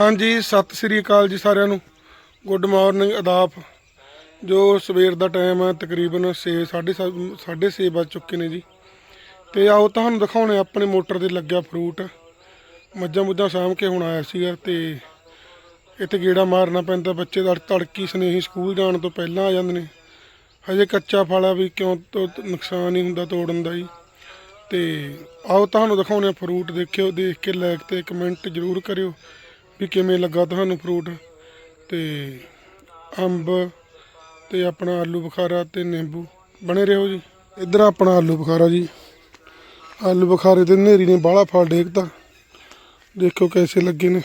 ਹਾਂਜੀ, ਸਤਿ ਸ੍ਰੀ ਅਕਾਲ ਜੀ ਸਾਰਿਆਂ ਨੂੰ। ਗੁੱਡ ਮਾਰਨਿੰਗ ਆਦਾਬ ਜੋ ਸਵੇਰ ਦਾ ਟਾਈਮ ਹੈ, ਤਕਰੀਬਨ 6 6:30 ਵੱਜ ਚੁੱਕੇ ਨੇ ਜੀ। ਤੇ ਆਓ ਤੁਹਾਨੂੰ ਦਿਖਾਉਣੇ ਆਪਣੇ ਮੋਟਰ ਤੇ ਲੱਗਿਆ ਫਰੂਟ ਮੱਝਾਂ ਮੁੱਝਾਂ ਸਾਂਭ ਕੇ ਹੁਣ ਆਇਆ ਸੀਗਾ ਤੇ ਇੱਥੇ ਗੇੜਾ ਮਾਰਨਾ ਪੈਂਦਾ, ਬੱਚੇ ਦਾ ਤੜਕੀ ਸਨੇਹੀ ਸਕੂਲ ਜਾਣ ਤੋਂ ਪਹਿਲਾਂ ਆ ਜਾਂਦੇ ਨੇ। ਹਜੇ ਕੱਚਾ ਫਲ ਆ ਵੀ ਕਿਉਂ ਤੋਂ, ਨੁਕਸਾਨ ਹੀ ਹੁੰਦਾ ਤੋੜਨ ਦਾ ਜੀ। ਤੇ ਆਓ ਤੁਹਾਨੂੰ ਦਿਖਾਉਣੇ ਆ ਫਰੂਟ ਦੇਖਿਓ, ਦੇਖ ਕੇ ਲਾਈਕ ਤੇ ਕਮੈਂਟ ਜ਼ਰੂਰ ਕਰਿਓ। ਵੀ ਕਿਵੇਂ ਲੱਗਾ ਤੁਹਾਨੂੰ ਫਰੂਟ? ਤੇ ਅੰਬ ਤੇ ਆਪਣਾ ਆਲੂ ਬੁਖਾਰਾ ਤੇ ਨਿੰਬੂ, ਬਣੇ ਰਹੋ ਜੀ। ਇੱਧਰ ਆਪਣਾ ਆਲੂ ਬੁਖਾਰਾ ਜੀ। ਆਲੂ ਬੁਖਾਰੇ ਤੇ ਨੇਰੀ ਨੇ ਬਾਹਲਾ ਫਲ ਡੇਕਤਾ ਦੇਖੋ ਕੈਸੇ ਲੱਗੇ ਨੇ।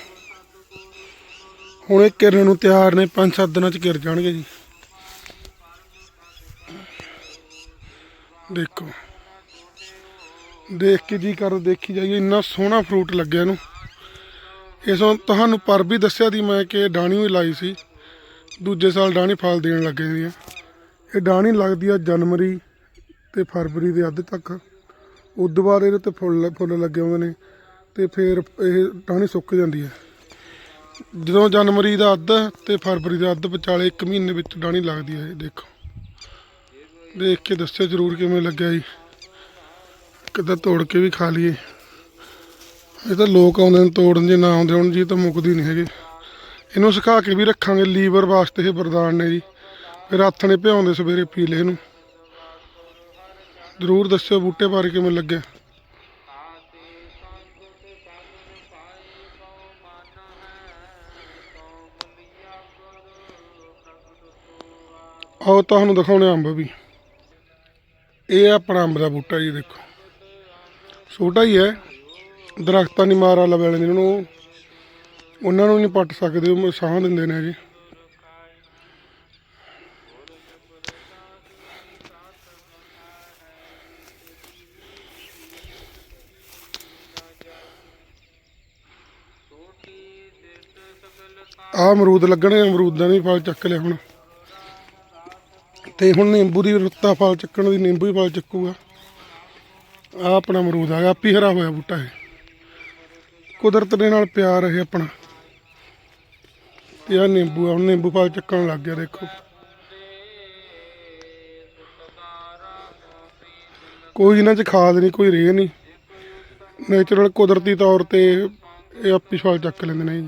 ਹੁਣ ਇਹ ਕਿਰਨ ਨੂੰ ਤਿਆਰ ਨੇ 5-7 ਦਿਨਾਂ ਚ ਕਿਰ ਜਾਣਗੇ ਜੀ। ਦੇਖੋ। ਦੇਖ ਕੇ ਜੀ ਕਰ, ਦੇਖੀ ਜਾਈਏ। ਇੰਨਾ ਸੋਹਣਾ ਫਰੂਟ ਲੱਗਿਆ ਇਹਨੂੰ। ਇਸੋਂ ਤੁਹਾਨੂੰ ਪਰ ਵੀ ਦੱਸਿਆ ਦੀ ਮੈਂ ਕਿ ਡਾਣੀ ਵੀ ਲਾਈ ਸੀ। ਦੂਜੇ ਸਾਲ ਡਾਣੀ ਫਲ ਦੇਣ ਲੱਗੇ ਦੀ ਆ ਇਹ ਡਾਣੀ ਲੱਗਦੀ ਆ ਜਨਵਰੀ ਤੇ ਫਰਵਰੀ ਦੇ ਅੱਧ ਤੱਕ। ਉਦੋਂ ਬਾਅਦ ਇਹਦੇ ਤੇ ਫੁੱਲ ਫੁੱਲ ਲੱਗੇ ਹੁੰਦੇ ਨੇ ਤੇ ਫਿਰ ਇਹ ਡਾਣੀ ਸੁੱਕ ਜਾਂਦੀ ਹੈ ਜਦੋਂ ਜਨਵਰੀ ਦਾ ਅੱਧ ਤੇ ਫਰਵਰੀ ਦਾ ਅੱਧ ਵਿਚਾਲੇ 1 ਮਹੀਨੇ ਵਿੱਚ ਡਾਣੀ ਲੱਗਦੀ ਹੈ ਇਹ, ਦੇਖੋ। ਦੇਖ ਕੇ ਦੱਸਿਓ ਜ਼ਰੂਰ ਕਿਵੇਂ ਲੱਗਿਆ ਜੀ। ਕਿੱਦਾਂ ਤੋੜ ਕੇ ਵੀ ਖਾ ਲਈਏ। ਇਹ ਤਾਂ ਲੋਕ ਆਉਂਦੇ ਨੇ, ਤੋੜਨ ਜੇ ਨਾ ਆਉਂਦੇ, ਹੁਣ ਜੀ ਤਾਂ ਮੁੱਕਦੀ ਨਹੀਂ ਹੈਗੇ। ਇਹਨੂੰ ਸੁਕਾ ਕੇ ਵੀ ਰੱਖਾਂਗੇ, ਲੀਵਰ ਵਾਸਤੇ ਇਹ ਵਰਦਾਨ ਨੇ ਜੀ। ਫਿਰ ਹੱਥ ਨੇ ਭਿਆਉਂਦੇ ਸਵੇਰੇ ਪੀ ਲਏ ਇਹਨੂੰ ਜ਼ਰੂਰ ਦੱਸਿਓ ਬੂਟੇ ਬਾਰੇ ਕਿਵੇਂ ਲੱਗਿਆ। ਆਓ ਤੁਹਾਨੂੰ ਦਿਖਾਉਣੇ ਅੰਬ ਵੀ। ਇਹ ਆਪਣਾ ਅੰਬ ਦਾ ਬੂਟਾ ਜੀ, ਦੇਖੋ। ਛੋਟਾ ਹੀ ਹੈ। ਦਰਖਤਾਂ ਦੀ ਮਾਰ ਵਾਲਾ ਵੇਲੇ ਜਿਹਨਾਂ ਨੂੰ ਉਹਨਾਂ ਨੂੰ ਨਹੀਂ ਪੱਟ ਸਕਦੇ, ਉਹ ਸਾਹ ਦਿੰਦੇ ਨੇ ਜੀ। ਆ ਅਮਰੂਦ ਲੱਗਣੇ, ਅਮਰੂਦ ਦਾ ਵੀ ਫਲ ਚੱਕ ਲਿਆ ਹੁਣ। ਤੇ ਹੁਣ ਨਿੰਬੂ ਦੀ ਰੁੱਤਾ ਫਲ ਚੱਕਣ ਦੀ, ਨਿੰਬੂ ਹੀ ਫਲ ਚੱਕੂਗਾ। ਆ ਆਪਣਾ ਅਮਰੂਦ ਆ ਗਿਆ, ਆਪੀ ਹਰਾ ਹੋਇਆ ਬੂਟਾ ਹੈ ਕੁਦਰਤ ਦੇ ਨਾਲ ਪਿਆਰ ਹੈ ਆਪਣਾ। ਤੇ ਆ ਨਿੰਬੂ ਆ, ਹੁਣ ਨਿੰਬੂ ਫਲ ਚੱਕਣ ਲੱਗ ਗਿਆ, ਦੇਖੋ। ਕੋਈ ਇਹਨਾਂ 'ਚ ਖਾਦ ਨਹੀਂ, ਕੋਈ ਰੇਹ ਨਹੀਂ। ਨੇਚਰਲ ਕੁਦਰਤੀ ਤੌਰ ਤੇ ਇਹ ਆਪੀ ਫਲ ਚੱਕ ਲੈਂਦੇ ਨੇ ਜੀ।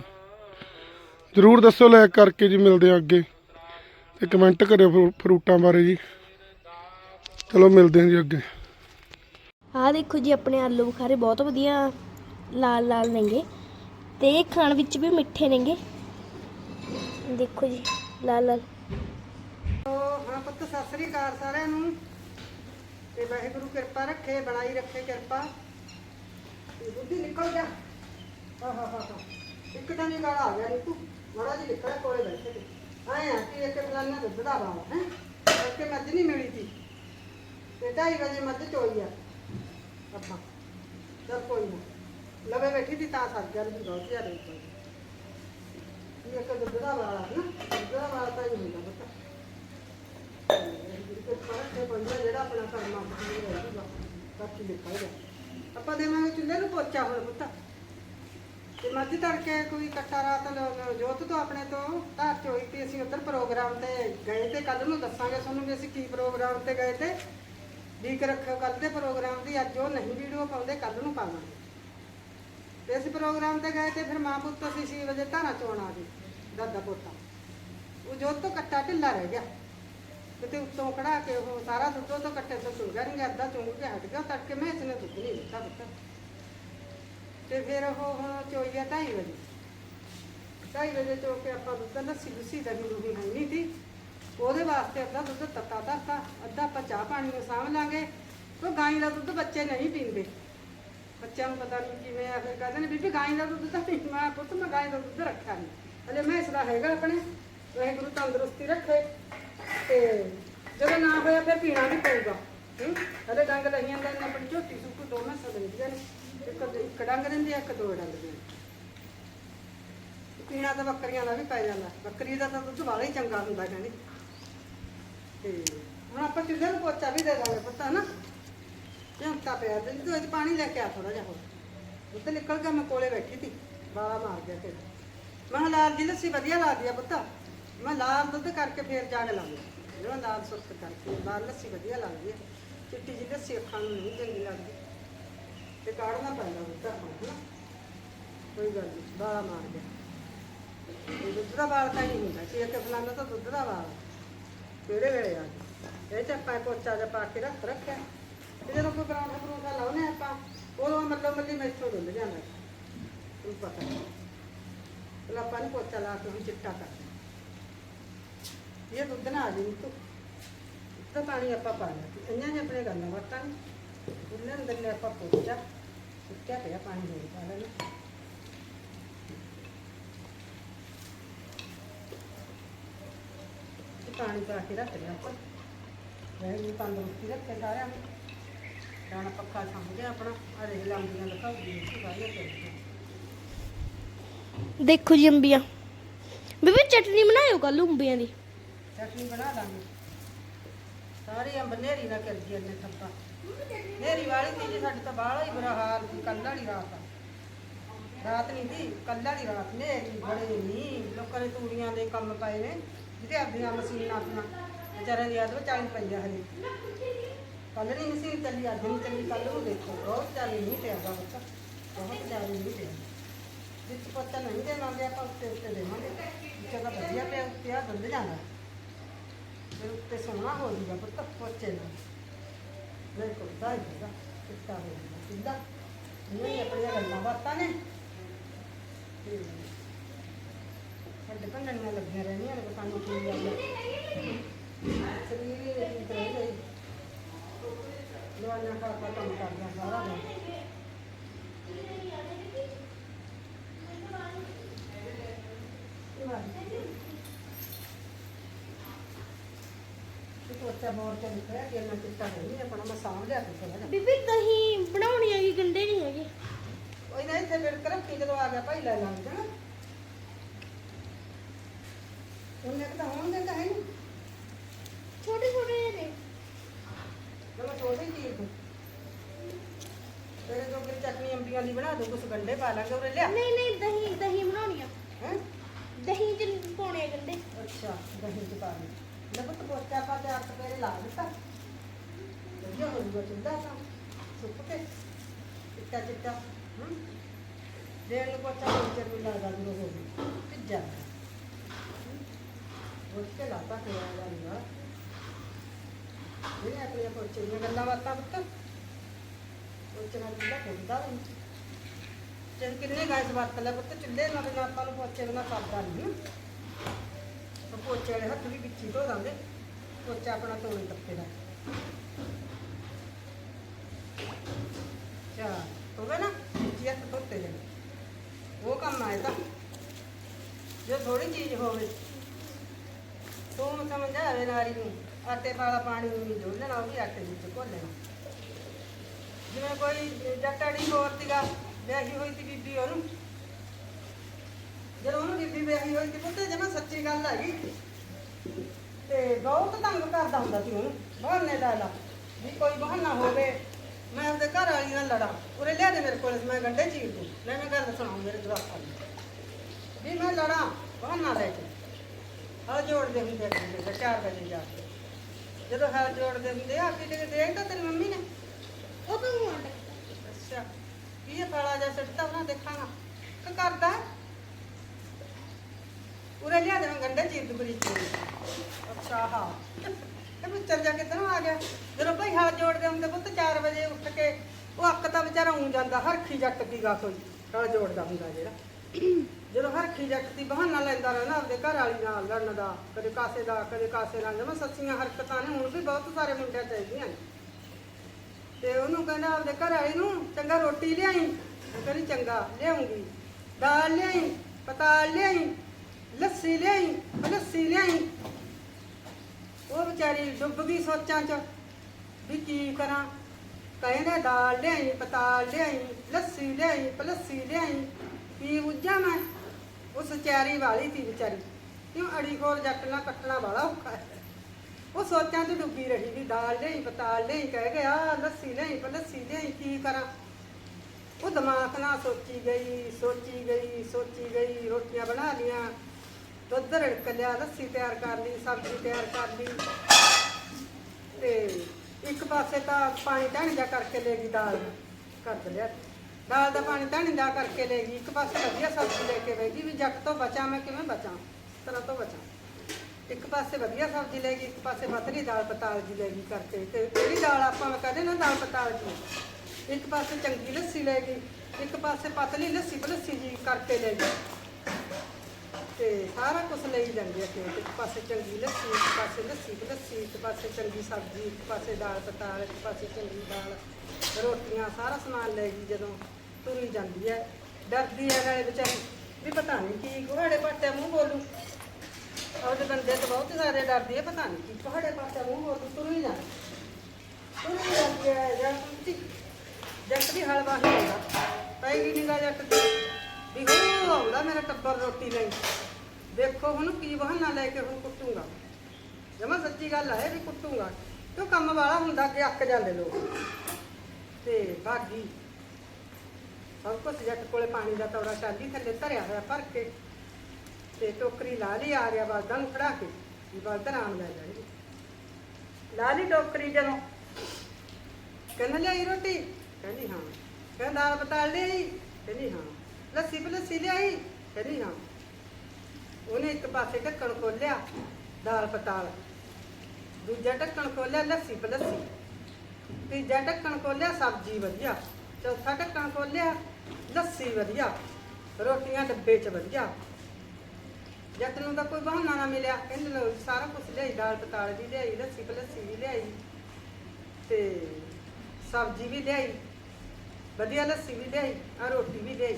ਜਰੂਰ ਦੱਸੋ ਲਾਇਕ ਕਰਕੇ ਜੀ ਮਿਲਦੇ ਆ ਅੱਗੇ। ਤੇ ਕਮੈਂਟ ਕਰਿਓ ਫਰੂਟਾਂ ਬਾਰੇ ਜੀ। ਚਲੋ ਮਿਲਦੇ ਹਾਂ ਜੀ ਅੱਗੇ। ਆਹ ਦੇਖੋ ਜੀ, ਆਪਣੇ ਆਲੂ ਬੁਖਾਰੇ ਬਹੁਤ ਵਧੀਆ। ਲਾਲ ਲਾਲ ਨੇਗੇ ਤੇ ਇਹ ਖਾਣ ਵਿੱਚ ਵੀ ਮਿੱਠੇ ਨੇਗੇ। ਦੇਖੋ ਜੀ, ਲਾਲ ਲਾਲ। ਹਾਂ ਪੁੱਤ, ਸਤਿ ਸ੍ਰੀ ਅਕਾਲ ਸਾਰਿਆਂ ਨੂੰ। ਤੇ ਵਾਹਿਗੁਰੂ ਕਿਰਪਾ ਰੱਖੇ, ਬਣਾਈ ਰੱਖੇ ਕਿਰਪਾ। ਬੁੱਧੀ ਨਿਕਲ ਜਾ ਹਾਂ ਹਾਂ ਹਾਂ ਇੱਕ ਤਾਂ ਨਹੀਂ ਗਾਲ ਆ ਗਿਆ ਨੀ ਤੂੰ ਜੀ ਨਿਕਲਿਆ, ਕੋਲੇ ਬੈਠੇ ਤੇ ਆਏ ਆ ਕਿ ਇੱਕ ਫਲਾਨਾ ਦੁੱਧ ਦਾ ਬਾਵਾ ਹੈ? ਕਿ ਮੱਝ ਨਹੀਂ ਮਿਲੀ ਸੀ। ਤੇ ਢਾਈ ਵਜੇ ਮੱਝ ਚੋਈ ਆ। ਅੱਛਾ ਚਲ ਕੋਈ ਨਾ। ਲਵੇ ਬੈਠੀ ਦੀ ਤਾਂ ਸੱਜ ਗਿਆ ਨਹੀਂ ਬਹੁਤ ਜ਼ਿਆਦਾ ਇਹ ਇੱਕ ਦੁੱਧ ਦਾ ਵਾਲਾ ਨਾ, ਦੁੱਧ ਦਾ ਵਾਲਾ ਤਾਂ ਹੀ ਹੁੰਦਾ ਬੱਤਾ ਜਿਹੜਾ ਆਪਣਾ ਕਰਮਾ ਬੁੱਧੀ ਰਹੇਗਾ ਬਾਕੀ ਲਿਖਾਏਗਾ ਆਪਾਂ ਦੇਵਾਂਗੇ ਚੁੱਲ੍ਹੇ ਨੂੰ ਪੋਚਾ ਹੁਣ ਪੁੱਤ। ਤੇ ਮੱਝ ਤੜਕੇ ਕੋਈ ਕੱਟਾ ਰਾਤ ਜੋਤ ਤੋਂ ਆਪਣੇ ਤੋਂ ਧਾਰ ਚੋਈ ਤੇ ਅਸੀਂ ਉੱਧਰ ਪ੍ਰੋਗਰਾਮ ਤੇ ਗਏ ਤੇ ਕੱਲ ਨੂੰ ਦੱਸਾਂਗੇ ਤੁਹਾਨੂੰ ਵੀ ਅਸੀਂ ਕੀ ਪ੍ਰੋਗਰਾਮ ਤੇ ਗਏ ਤੇ। ਲੀਕ ਰੱਖਿਓ ਕੱਲ ਦੇ ਪ੍ਰੋਗਰਾਮ ਦੀ ਅੱਜ ਉਹ ਨਹੀਂ ਵੀਡੀਓ ਪਾਉਂਦੇ ਕੱਲ ਨੂੰ ਪਾਵਾਂਗੇ। ਤੇ ਅਸੀਂ ਪ੍ਰੋਗਰਾਮ ਤੇ ਗਏ ਤੇ ਫਿਰ ਮਾਂ ਪੁੱਤ ਅਸੀਂ 6 ਵਜੇ ਧਾਰਾ ਚੋਣ ਆ ਗਏ, ਦਾਦਾ ਪੋਤਾ। ਉਹ ਜੋਤ ਤੋਂ ਕੱਟਾ ਢਿੱਲਾ ਰਹਿ ਗਿਆ। ਕਿਤੇ ਉੱਤੋਂ ਕਢਾ ਕੇ ਉਹ ਸਾਰਾ ਦੁੱਧ ਉਹ ਤੋਂ ਕੱਟੇ ਤੋਂ ਚੁੰਗਿਆ ਨਹੀਂ ਅੱਧਾ ਚੁੰਗ ਕੇ ਹਟ ਗਿਆ ਤੜਕੇ ਮੈਂ ਇਸਨੇ ਦੁੱਧ ਨਹੀਂ ਦਿੱਤਾ ਪੁੱਤ। ਤੇ ਫਿਰ ਉਹ ਹੁਣ ਚੋਈਆ ਢਾਈ ਵਜੇ। ਢਾਈ ਵਜੇ ਚੋ ਕੇ ਆਪਾਂ ਦੁੱਧ ਲੱਸੀ ਲੁੱਸੀ ਦਾ ਵੀ ਲੋਹੀ ਹੈ ਨਹੀਂ ਸੀ। ਉਹਦੇ ਵਾਸਤੇ ਅੱਧਾ ਦੁੱਧ ਤੱਤਾ ਧਰਤਾ, ਅੱਧਾ ਆਪਾਂ ਚਾਹ ਪਾਣੀ ਨੂੰ ਸਾਂਭ ਲਾਂਗੇ। ਉਹ ਗਾਈ ਦਾ ਦੁੱਧ ਬੱਚੇ ਨਹੀਂ ਪੀਂਦੇ। ਬੱਚਿਆਂ ਨੂੰ ਪਤਾ ਨਹੀਂ ਕਿਵੇਂ ਆ, ਫਿਰ ਕਹਿੰਦੇ ਨੇ, ਬੀਬੀ ਗਾਂ ਦਾ ਦੁੱਧ ਤਾਂ ਨਹੀਂ, ਮੈਂ ਪੁੱਤ, ਮੈਂ ਗਾਂ ਦਾ ਦੁੱਧ ਰੱਖਿਆ ਨਹੀਂ। ਹਲੇ ਮੈਂ ਇਸ ਦਾ ਹੈਗਾ ਆਪਣੇ, ਵਾਹਿਗੁਰੂ ਤੰਦਰੁਸਤੀ ਰੱਖੇ ਤੇ ਜਦੋਂ ਨਾ ਹੋਇਆ ਫਿਰ ਪੀਣਾ ਵੀ ਪਊਗਾ ਹਲੇ ਡੰਗ ਲਈਆਂ ਦਾ ਆਪਣੀ ਝੋਟੀ ਸੁੱਕੂ ਦੋ ਮੈਸਾਂ ਨੇ ਇੱਕ ਇੱਕ ਡੰਗ ਰਹਿੰਦੀ ਆ, ਇੱਕ ਦੋ ਡੰਗ ਦੀਆਂ ਪੀਣਾ ਤਾਂ ਬੱਕਰੀਆਂ ਦਾ ਵੀ ਪੈ ਜਾਂਦਾ, ਬੱਕਰੀ ਦਾ ਤਾਂ ਦੁੱਧ ਵਾਲਾ ਹੀ ਚੰਗਾ ਹੁੰਦਾ, ਕਹਿੰਦੇ। ਤੇ ਹੁਣ ਆਪਾਂ ਚੁੱਲ੍ਹੇ ਨੂੰ ਪੋਚਾ ਵੀ ਦੇ ਦਾਂਗੇ ਪਤਾ, ਹਨਾ? ਝੰਕਾ ਪਿਆ ਤੇ ਤੂੰ ਇਹ ਪਾਣੀ ਲੈ ਕੇ ਆ ਥੋੜਾ ਜਿਹਾ ਹੋਰ। ਦੁੱਧ ਨਿਕਲ ਗਿਆ ਮੈਂ ਕੋਲੇ ਬੈਠੀ ਸੀ ਬਾਲਾ ਮਾਰ ਗਿਆ ਫਿਰ। ਮੈਂ ਲਾਲ ਦੀ ਲੱਸੀ ਵਧੀਆ ਲੱਗਦੀ ਆ ਪੁੱਤ। ਮੈਂ ਲਾਲ ਦੁੱਧ ਕਰਕੇ ਫੇਰ ਜਾ ਲਾਉਂਦੀ ਜਿਹੜਾ ਲਾਲ ਸੁਰਤ ਕਰਕੇ, ਲਾਲ ਲੱਸੀ ਵਧੀਆ ਲੱਗਦੀ ਹੈ ਚਿੱਟੀ ਜਿਹੀ ਲੱਸੀ ਅੱਖਾਂ ਨੂੰ ਨਹੀਂ ਚੰਗੀ ਲੱਗਦੀ। ਤੇ ਕਾੜਨਾ ਪੈਂਦਾ ਪੁੱਤ ਆਪਾਂ ਕੋਈ ਗੱਲ ਨਹੀਂ ਬਾਲਾ ਮਾਰ ਗਿਆ। ਦੁੱਧ ਦਾ ਵਾਲ ਤਾਂ ਨਹੀਂ ਹੁੰਦਾ। ਸੀ ਇੱਕ ਫਲਾਣਾ ਤਾਂ ਦੁੱਧ ਦਾ ਵਾਲ ਕਿਹੜੇ ਵੇਲੇ ਆ ਗਏ? ਇਹ ਚੱਪਾ ਆਪਾਂ ਪੋਚਾ ਜਿਹਾ ਪਾ ਕੇ ਰੱਖ, ਰੱਖਿਆ। ਤੇ ਜਦੋਂ ਕੋਈ ਪਰੌਂਠਾ ਪਰੌਂਠਾ ਲਾਉਨੇ ਆਪਾਂ, ਉਦੋਂ ਮਤਲਬ ਮੱਲੀ ਮੈਥੋਂ ਡੁੱਲ ਜਾਂਦਾ। ਤੁਹਾਨੂੰ ਪਤਾ ਚਲੋ ਆਪਾਂ ਨੂੰ ਪੋਚਾ ਲਾ ਕੇ ਹੁਣ ਚਿੱਟਾ ਕਰ ਇਹ ਦੁੱਧ ਨਾ ਆ ਜੀ ਤੂੰ। ਤਾਂ ਪਾਣੀ ਆਪਾਂ ਪਾ ਲਿਆ। ਇੰਨਾਂ ਨੇ ਆਪਣੇ ਗੱਲਾਂ ਬਾਤਾਂ ਉਹਨਾਂ ਅੰਦਰ ਲੈ ਆਪਾਂ ਪੋਚਾ। ਸੁੱਕਿਆ ਪਿਆ ਪਾਣੀ ਦੇ ਪਾ ਲੈਣਾ। ਪਾਣੀ ਪਾ ਕੇ ਰੱਖ ਲਿਆ ਆਪਾਂ। ਵੈਸੇ ਵੀ ਤੰਦਰੁਸਤੀ ਰੱਖੇ ਸਾਰਿਆਂ ਨੂੰ। ਜਾਣਾ ਪੱਕਾ ਸਮਝਿਆ ਆਪਣਾ ਆ ਦੇਖ ਲੰਬੀਆਂ ਲਖਾਉਗੀ ਵਾਹੀਆਂ ਚੱਲਦੀਆਂ ਦੇਖੋ ਜੀ ਅੰਬੀਆਂ। ਬੀਬੀ ਚਟਨੀ ਬਣਾਇਓ ਕੱਲ ਅੰਬੀਆਂ ਦੀ। ਚਟਨੀ ਬਣਾ ਦਾਂਗੇ। ਸਾਰੀ ਅੰਬ ਨੇਰੀ ਨਾ ਕਰ ਗਈ ਨੇ ਥੱਪਾ। ਨੇਰੀ ਵਾਲੀ ਤੀ ਜੀ ਸਾਡੇ ਤਾਂ ਬਾਹਲਾ ਹੀ ਬੁਰਾ ਹਾਲ ਸੀ ਕੱਲ੍ਹ ਵਾਲੀ ਰਾਤ। ਆ ਰਾਤ ਨਹੀਂ ਸੀ ਕੱਲ੍ਹ ਵਾਲੀ ਰਾਤ। ਨੇਰੀ ਬੜੇ ਨਹੀਂ। ਲੋਕਾਂ ਨੇ ਤੂੜੀਆਂ ਦੇ ਕੰਮ ਪਾਏ ਨੇ ਜਿਹਦੇ ਆਪਣੀਆਂ ਮਸ਼ੀਨਾਂ ਆਪਣਾ ਵਿਚਾਰਿਆਂ ਦੀ ਆਦਤ ਚਾਲੀ ਪਈਆ ਹਲੇ ਕੱਲ ਨਹੀਂ ਮਸ਼ੀਨ ਚੱਲੀ, ਅੱਜ ਨਹੀਂ ਚੱਲੀ, ਕੱਲ੍ਹ ਨੂੰ ਦੇਖੋ, ਬਹੁਤ ਜ਼ਿਆਦਾ ਨਹੀਂ ਪਿਆ ਬੱਚਾ, ਬਹੁਤ ਜ਼ਿਆਦਾ ਨਹੀਂ ਪਿਆ। ਵਿੱਚ ਪੱਤਾ ਨਹੀਂ ਦੇਵਾਂਗੇ ਆਪਾਂ ਉੱਤੇ ਉੱਤੇ ਦੇਵਾਂਗੇ। ਜਗ੍ਹਾ ਵਧੀਆ ਪਿਆ ਉੱਤੇ ਆ ਜਾਂਦਾ। ਫਿਰ ਉੱਤੇ ਸੋਹਣਾ ਹੋ ਜੂਗਾ ਪੁੱਤ, ਪੋਚੇ ਨਾਲ। ਮੇਰੇ ਦਾ ਹੈਗਾ ਕਿੱਤਾ ਹੋ ਜੂਗਾ ਸਿੱਧਾ। ਨਹੀਂ ਆਪਣੀਆਂ ਗੱਲਾਂ ਬਾਤਾਂ ਨੇ। ਸਾਡੇ ਪੰਡਣੀਆਂ ਲੱਗੀਆਂ ਰਹਿਣੀਆਂ ਨੇ ਸਾਨੂੰ ਕੀ ਗੱਲ ਸਰੀਰ ਹੀ ਨਹੀਂ ਠੀਕ ਦਵਾਈਆਂ ਖਾ ਖਾ ਕੰਮ ਕਰਦਾ ਸਾਰਾ ਦਿਨ। ਤੇ ਪੋਚਾ ਮੋਰ ਕੇ ਨਿਕਲਿਆ ਕਿ ਮੈਂ ਚਿੱਟਾ ਨਹੀਂ ਆਪਣਾ ਮੈਂ ਸਾਂਭ ਲਿਆ ਬੀਬੀ ਦਹੀਂ ਬਣਾਉਣੀ ਹੈਗੀ ਗੰਡੇ ਨਹੀਂ ਹੈਗੇ। ਉਹ ਇਹਨਾਂ ਇੱਥੇ ਫਿਰ ਕਰਫੀ ਜਦੋਂ ਆ ਗਿਆ ਭਾਈ ਲੈ ਲਾਂ ਜਾਣਾ। ਉਹਨੇ ਤਾਂ ਹੋਣਗੇ ਤਾਂ ਹੈ ਨਹੀਂ ਛੋਟੇ ਛੋਟੇ ਜਿਹੇ ਨੇ ਮੈਂ ਛੋਟੀ ਚੀਜ਼ ਤੋਂ ਤੇਰੇ ਜੋ ਕਿ ਚਟਨੀ ਅੰਬੀਆਂ ਦੀ ਬਣਾ ਦੂੰ ਕੁਛ ਗੰਡੇ ਪਾ ਲਾਂਗੇ ਉਰੇ ਲਿਆ? ਨਹੀਂ ਨਹੀਂ ਦਹੀਂ ਦਹੀਂ ਬਣਾਉਣੀ ਆ। ਹੈ? ਦਹੀਂ ਚ ਪਾਉਣੇ ਆ ਗੰਡੇ। ਅੱਛਾ ਦਹੀਂ ਚ ਪਾ ਲਈ ਲੈ ਪੁੱਤ ਪੋਚਾ ਪਾ ਕੇ ਅੱਠ ਪੇਰੇ ਲਾ ਦਿੱਤਾ। ਵਧੀਆ ਹੋ ਜੂਗਾ ਚੁੱਲ੍ਹਾ ਤਾਂ। ਸੁੱਕ ਕੇ ਚਿੱਟਾ ਚਿੱਟਾ। ਹੂੰ? ਦੇਣ ਨੂੰ ਪੋਚਾ ਪੋਚੇ ਨੂੰ ਲੱਗਦਾ ਦੂਰ ਹੋ ਗਈ ਭਿੱਜਾ। ਉੱਠ ਕੇ ਲਾਤਾ ਤੇ ਆ ਜਾਂਦਾ ਇਹ ਆਪਣੀਆਂ ਪੋਚੇ ਦੀਆਂ ਗੱਲਾਂ ਬਾਤਾਂ ਪੁੱਤ। ਪੋਚੇ ਨਾਲ ਚੁੱਲ੍ਹਾ ਖੁੱਲਦਾ ਨਹੀਂ ਜੇ ਕਿੰਨੇ ਗੈਸ ਵਰਤ ਲੈ ਪੁੱਤ, ਚੁੱਲ੍ਹੇ ਨਾਲ ਬਿਨਾਂ ਆਪਾਂ ਨੂੰ ਪੋਚੇ ਬਿਨਾਂ ਸਰਦਾ ਨਹੀਂ ਉਹ ਪੋਚੇ ਵਾਲੇ ਹੱਥ ਵੀ ਵਿੱਚੀ ਧੋ ਦਾਂਗੇ। ਪੋਚਾ ਆਪਣਾ ਧੋਣੇ ਤੱਕੇ ਦਾ। ਚਾ ਹੋਵੇ ਨਾ ਵਿੱਚੀ ਹੱਥ ਧੋਤੇ ਜਾਣ ਉਹ ਕੰਮ ਆਏ ਤਾਂ ਜੇ ਥੋੜੀ ਚੀਜ਼ ਹੋਵੇ, ਤੂੰ ਸਮਝ ਆਵੇ ਨਾਰੀ ਨੂੰ, ਆਟੇ ਵਾਲਾ ਪਾਣੀ ਨਹੀਂ ਡੋਲਣਾ, ਉਹ ਵੀ ਆਟੇ ਵਿੱਚ ਘੋਲਣਾ ਜਿਵੇਂ ਕੋਈ ਜੱਟੜੀ ਹੋਰ ਸੀਗਾ ਵਿਆਹੀ ਹੋਈ ਸੀ ਬੀਬੀ ਉਹਨੂੰ। ਜਦੋਂ ਉਹਨੂੰ ਬੀਬੀ ਵਿਆਹੀ ਹੋਈ ਸੀ ਪੁੱਤੇ, ਜਮਾ ਸੱਚੀ ਗੱਲ ਹੈਗੀ। ਤੇ ਬਹੁਤ ਤੰਗ ਕਰਦਾ ਹੁੰਦਾ ਸੀ ਉਹਨੂੰ, ਬਹਾਨੇ ਲਾ ਲਾ, ਵੀ ਕੋਈ ਬਹਾਨਾ ਹੋਵੇ, ਮੈਂ ਉਹਦੇ ਘਰ ਵਾਲੀ ਨਾਲ ਲੜਾਂ, ਉਰੇ ਲਿਆ ਦੇ ਮੇਰੇ ਕੋਲ, ਮੈਂ ਗੰਡੇ ਚੀਰ ਦੂੰ ਲੈ ਮੈਂ ਗੱਲ ਸੁਣਾਉਂ ਮੇਰੇ ਜਵਾਕਾਂ ਨੂੰ ਵੀ ਮੈਂ ਲੜਾਂ, ਬਹਾਨਾ ਲੈ ਕੇ। ਹਲ ਜੋੜਦੇ ਹੁੰਦੇ ਹੁੰਦੇ 4 ਵਜੇ ਜਾ ਕੇ। ਜਦੋਂ ਹਲ ਜੋੜਦੇ ਹੁੰਦੇ ਆ ਕਿ ਤੇ ਦੇਖ ਤਾਂ ਤੇਰੀ ਮੰਮੀ ਨੇ। ਉਹ ਤਾਂ ਹੁਣ ਅੱਛਾ। ਕੀ ਇਹ ਪਾਲਾ ਜਾ ਸਿੱਟਾ ਉਹਨਾਂ ਦੇਖਾਂਗਾ ਕੀ ਕਰਦਾ। ਉਰੇ ਲਿਆ ਦੇ ਮੈਂ ਗੰਡੇ ਚੀਰ ਦੂ ਬਰੀ ਅੱਛਾ ਹਾਂ ਇਹ ਪੁੱਤਰ ਜਾ ਕੇ ਆ ਗਿਆ? ਜਦੋਂ ਭਾਈ ਹਾਲ ਜੋੜਦੇ ਹੁੰਦੇ ਪੁੱਤ 4 ਵਜੇ ਉੱਠ ਕੇ, ਉਹ ਅੱਕ ਤਾਂ ਵਿਚਾਰਾ ਉਂ ਜਾਂਦਾ, ਹਰਖੀ ਜੱਟ ਦੀ ਗਾ ਕੋਈ। ਹਾਲ ਜੋੜਦਾ ਹੁੰਦਾ ਜਿਹੜਾ। ਜਦੋਂ ਹਰਖੀ ਜੱਟ ਦੀ ਬਹਾਨਾ ਲੈਂਦਾ ਰਹਿੰਦਾ ਆਪਦੇ ਘਰ ਵਾਲੀ ਨਾਲ, ਲੜਨ ਦਾ, ਕਦੇ ਕਾਸੇ ਦਾ, ਕਦੇ ਕਾਸੇ ਨਾਲ। ਜਮਾ ਸੱਚੀਆਂ ਹਰਕਤਾਂ ਨੇ, ਹੁਣ ਵੀ ਬਹੁਤ ਸਾਰੇ ਮੁੰਡਿਆਂ ਚਾਹੀਦੀਆਂ ਨੇ। ਤੇ ਉਹਨੂੰ ਕਹਿੰਦਾ ਆਪਦੇ ਘਰ ਵਾਲੀ ਨੂੰ, ਚੰਗਾ ਰੋਟੀ ਲਿਆਈ? ਉਹ ਕਹਿੰਦੀ, ਚੰਗਾ, ਲਿਆਉਂਗੀ। ਦਾਲ ਲਿਆਈ, ਪਤਾਲ ਲਿਆਈ, ਲੱਸੀ ਲਿਆਈ ਉਹ ਲੱਸੀ ਲਿਆਈ। ਉਹ ਵਿਚਾਰੀ ਡੁੱਬ ਗਈ ਸੋਚਾਂ 'ਚ ਵੀ ਕੀ ਕਰਾਂ। ਕਹਿੰਦੇ, ਦਾਲ ਲਿਆਈ, ਪਤਾਲ ਲਿਆਈ, ਲੱਸੀ ਲਿਆਈ ਪਲੱਸੀ ਲਿਆਈ। ਕੀ ਉੱਜਾ ਮੈਂ? ਉਸ ਚੈਰੀ ਵਾਲੀ ਸੀ ਵਿਚਾਰੀ। ਕਿਉਂ ਅੜੀ ਖੋਲ ਜੱਟ ਨਾਲ ਕੱਟਣਾ ਵਾਲਾ ਔਖਾ ਹੈ। ਉਹ ਸੋਚਾਂ 'ਚ ਡੁੱਬੀ ਰਹੀ ਵੀ ਦਾਲ ਲਈ ਪਤਾਲ ਲਈ ਕਹਿ ਗਿਆ ਲੱਸੀ ਲਈ ਲੱਸੀ ਲਈ ਕੀ ਕਰਾਂ? ਉਹ ਦਿਮਾਗ ਨਾਲ ਸੋਚੀ ਗਈ ਸੋਚੀ ਗਈ ਸੋਚੀ ਗਈ, ਰੋਟੀਆਂ ਬਣਾ ਲੀਆਂ ਦੁੱਧ ਰੜਕ ਲਿਆ ਲੱਸੀ ਤਿਆਰ ਕਰ ਲਈ, ਸਬਜ਼ੀ ਤਿਆਰ ਕਰ ਲਈ। ਤੇ ਇੱਕ ਪਾਸੇ ਤਾਂ ਪਾਣੀ ਢਾਣੀ ਜਾ ਕਰਕੇ ਲੈ ਗਈ ਦਾਲ, ਕਰ ਲਿਆ। ਦਾਲ ਦਾ ਪਾਣੀ ਢਾਣੀ ਦਾ ਕਰਕੇ ਲੈ ਗਈ, ਇੱਕ ਪਾਸੇ ਵਧੀਆ ਸਬਜ਼ੀ ਲੈ ਕੇ ਬੈਠੀ ਗਈ, ਵੀ ਜੱਟ ਤੋਂ ਬਚਾਂ, ਮੈਂ ਕਿਵੇਂ ਬਚਾਂ? ਇਸ ਤਰ੍ਹਾਂ ਤੋਂ ਬਚਾਂ। ਇੱਕ ਪਾਸੇ ਵਧੀਆ ਸਬਜ਼ੀ ਲੈ ਗਈ, ਇੱਕ ਪਾਸੇ ਪਤਲੀ ਦਾਲ ਪਤਾਲ ਜੀ ਲੈ ਗਈ ਕਰਕੇ। ਤੇ ਕਿਹੜੀ ਦਾਲ ਆਪਾਂ ਨੂੰ ਕਹਿੰਦੇ ਨਾ ਦਾਲ ਪਤਾਲ ਜੀ, ਇੱਕ ਪਾਸੇ ਚੰਗੀ ਲੱਸੀ ਲੈ ਗਈ, ਇੱਕ ਪਾਸੇ ਪਤਲੀ ਲੱਸੀ ਲੱਸੀ ਜੀ ਕਰਕੇ ਲੈ ਗਈ। ਤੇ ਸਾਰਾ ਕੁਝ ਲਈ ਜਾਂਦੀ ਆ ਖੇਤ, ਇੱਕ ਪਾਸੇ ਚੰਗੀ ਲੱਸੀ, ਇੱਕ ਪਾਸੇ ਲੱਸੀ ਲੱਸੀ, ਇੱਕ ਪਾਸੇ ਚੰਗੀ ਸਬਜ਼ੀ, ਇੱਕ ਪਾਸੇ ਦਾਲ ਪਤਾਲ, ਇੱਕ ਪਾਸੇ ਚੰਗੀ ਦਾਲ, ਰੋਟੀਆਂ, ਸਾਰਾ ਸਮਾਨ ਲੈ ਗਈ ਜਦੋਂ ਤੁਰੀ ਜਾਂਦੀ ਹੈ। ਡਰਦੀ ਹੈ ਨਾਲੇ ਵਿਚਾਰੀ, ਵੀ ਪਤਾ ਨਹੀਂ ਕੀ ਘੋੜੇ ਪਾਟੇ ਮੂੰਹ ਬੋਲੂ। ਉਹਦੇ ਬੰਦੇ ਤਾਂ ਬਹੁਤ ਸਾਰੇ ਡਰਦੀ ਹੈ ਪਤਾ ਨਹੀਂ ਕੀ। ਘੋੜੇ ਪਾਟੇ ਮੂੰਹ ਬੋਲੂ ਤੁਰੀ ਜਾਂਦੀ ਤੁਰੀ ਜਾਂਦੀ ਹੈ ਜਦ ਜੱਟ ਦੀ ਹਲਵਾ ਹੀ ਹੁੰਦਾ। ਪੈਗੀ ਨਿਗਾ ਜੱਟ ਦੀ। ਵੀ ਹੋ, ਆਉਂਦਾ ਮੇਰਾ ਟੱਬਰ ਰੋਟੀ ਲਈ। ਦੇਖੋ ਹੁਣ ਕੀ ਬਹਾਨਾ ਲੈ ਕੇ ਹੁਣ ਕੁੱਟੂਗਾ। ਜਮਾ ਸੱਚੀ ਗੱਲ ਹੈ ਵੀ ਕੁੱਟੂਗਾ। ਕਿਉਂ ਕੰਮ ਵਾਲਾ ਹੁੰਦਾ ਕਿ ਅੱਕ ਜਾਂਦੇ ਲੋਕ। ਤੇ ਬਾਗੀ। ਸਭ ਕੁਛ ਜੱਟ ਕੋਲੇ ਪਾਣੀ ਦਾ ਤੌੜਾ ਚਾਲੀ ਥੱਲੇ ਧਰਿਆ ਹੋਇਆ ਭਰ ਕੇ। ਤੇ ਟੋਕਰੀ ਲਾ ਲਈ, ਆ ਗਿਆ ਬਲਦਾਂ ਨੂੰ ਖੜਾ ਕੇ, ਵੀ ਬਲਦ ਆਰਾਮ ਲੈ ਜਾਣਗੇ ਲਾ ਲਈ ਟੋਕਰੀ ਜਦੋਂ। ਕਹਿੰਦਾ, ਲਿਆਈ ਰੋਟੀ? ਕਹਿੰਦੀ, ਹਾਂ। ਕਹਿੰਦਾ, ਦਾਲ ਬਤਾਲ ਲਈ ਕਹਿੰਦੀ, ਹਾਂ। ਲੱਸੀ ਬਲੱਸੀ ਲਿਆਈ? ਕਹਿੰਦੀ, ਹਾਂ। ਉਹਨੇ ਇੱਕ ਪਾਸੇ ਢੱਕਣ ਖੋਲਿਆ ਦਾਲ ਪਤਾਲ। ਦੂਜਾ ਢੱਕਣ ਖੋਲਿਆ ਲੱਸੀ ਬਲੱਸੀ ਤੀਜਾ ਢੱਕਣ ਖੋਲਿਆ ਸਬਜ਼ੀ ਵਧੀਆ। ਚੌਥਾ ਢੱਕਣ ਖੋਲਿਆ ਲੱਸੀ ਵਧੀਆ। ਰੋਟੀਆਂ ਡੱਬੇ 'ਚ ਵਧੀਆ। ਜੱਟ ਨੂੰ ਤਾਂ ਕੋਈ ਬਹਾਨਾ ਨਾ ਮਿਲਿਆ। ਕਹਿੰਦੇ ਲੋ ਸਾਰਾ ਕੁਝ ਲਿਆਈ, ਦਾਲ ਪਤਾਲ ਵੀ ਲਿਆਈ, ਲੱਸੀ ਬਲੱਸੀ ਵੀ ਲਿਆਈ ਤੇ ਸਬਜ਼ੀ ਵੀ ਲਿਆਈ, ਵਧੀਆ ਲੱਸੀ ਵੀ ਲਿਆਈ ਆ ਰੋਟੀ ਵੀ ਲਿਆਈ।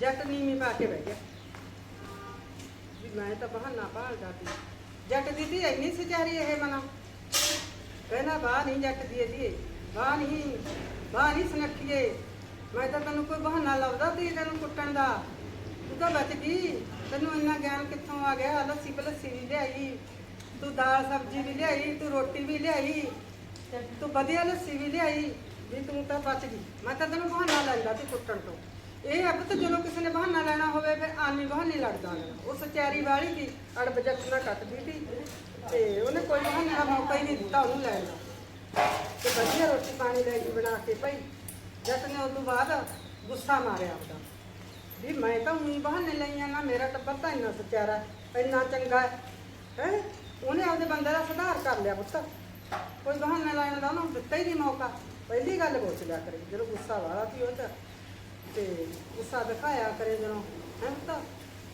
ਜੱਟ ਨੀਵੀਂ ਪਾ ਕੇ ਬਹਿ ਗਿਆ। ਵੀ ਮੈਂ ਤਾਂ ਬਹਾਨਾ ਭਾਲਦਾ ਸੀ ਜੱਟ ਦੀ ਧੀ ਇੰਨੀ ਸਚਾਰੀ ਇਹ ਮਨਾ। ਕਹਿੰਦਾ ਬਾਹ ਨਹੀਂ ਜੱਟ ਦੀ ਇਹਦੀ ਬਾਹ ਨਹੀਂ ਬਾਹ ਨਹੀਂ ਸੁਨੱਖੀਏ। ਮੈਂ ਤਾਂ ਤੈਨੂੰ ਕੋਈ ਬਹਾਨਾ ਲੱਭਦਾ ਸੀ ਤੈਨੂੰ ਕੁੱਟਣ ਦਾ। ਤੂੰ ਤਾਂ ਬਚ ਗਈ। ਤੈਨੂੰ ਇੰਨਾ ਗਿਆਨ ਕਿੱਥੋਂ ਆ ਗਿਆ? ਲੱਸੀ ਬਲੱਸੀ ਵੀ ਲਿਆਈ, ਤੂੰ ਦਾਲ ਸਬਜ਼ੀ ਵੀ ਲਿਆਈ, ਤੂੰ ਰੋਟੀ ਵੀ ਲਿਆਈ, ਤੂੰ ਵਧੀਆ ਲੱਸੀ ਵੀ ਲਿਆਈ, ਵੀ ਤੂੰ ਤਾਂ ਬਚ ਗਈ। ਮੈਂ ਤਾਂ ਤੈਨੂੰ ਬਹਾਨਾ ਲੈਂਦਾ ਸੀ ਕੁੱਟਣ ਤੋਂ। ਇਹ ਅੱਬ ਤਾਂ ਜਦੋਂ ਕਿਸੇ ਨੇ ਬਹਾਨਾ ਲੈਣਾ ਹੋਵੇ, ਫਿਰ ਆਨੀ ਬਹਾਨੇ ਲੜਦਾ ਅਗਲਾ ਉਹ ਸਚਾਰੀ ਵਾਲੀ ਦੀ ਅੜਬ ਜੱਟਣਾ ਕੱਟਦੀ ਸੀ, ਤੇ ਉਹਨੇ ਕੋਈ ਬਹਾਨੇ ਦਾ ਮੌਕਾ ਹੀ ਨਹੀਂ ਦਿੱਤਾ ਉਹਨੂੰ ਲੈਣ ਦਾ। ਤੇ ਵਧੀਆ ਰੋਟੀ ਪਾਣੀ ਲੈ ਕੇ ਬਣਾ ਕੇ ਭਾਈ, ਜੱਟ ਨੇ ਉਸ ਤੋਂ ਬਾਅਦ ਗੁੱਸਾ ਮਾਰਿਆ ਆਪਦਾ। ਵੀ ਮੈਂ ਤਾਂ ਉਹੀ ਬਹਾਨੇ ਲਈਆਂ ਨਾ, ਮੇਰਾ ਟੱਬਰ ਤਾਂ ਇੰਨਾ ਸਚਾਰਾ, ਇੰਨਾ ਚੰਗਾ ਹੈ। ਹੈਂ? ਉਹਨੇ ਆਪਦੇ ਬੰਦੇ ਦਾ ਸੁਧਾਰ ਕਰ ਲਿਆ ਪੁੱਤ। ਕੋਈ ਬਹਾਨਾ ਲੈਣ ਦਾ ਉਹਨੂੰ ਦਿੱਤਾ ਹੀ ਨਹੀਂ ਮੌਕਾ। ਪਹਿਲੀ ਗੱਲ ਪੁੱਛ ਲਿਆ ਕਰੇ, ਜਦੋਂ ਗੁੱਸਾ ਵਾਲਾ ਸੀ ਉਹ ਚ ਤੇ ਗੁੱਸਾ ਦਿਖਾਇਆ ਕਰੇ ਜਦੋਂ, ਹੈਂ ਤਾਂ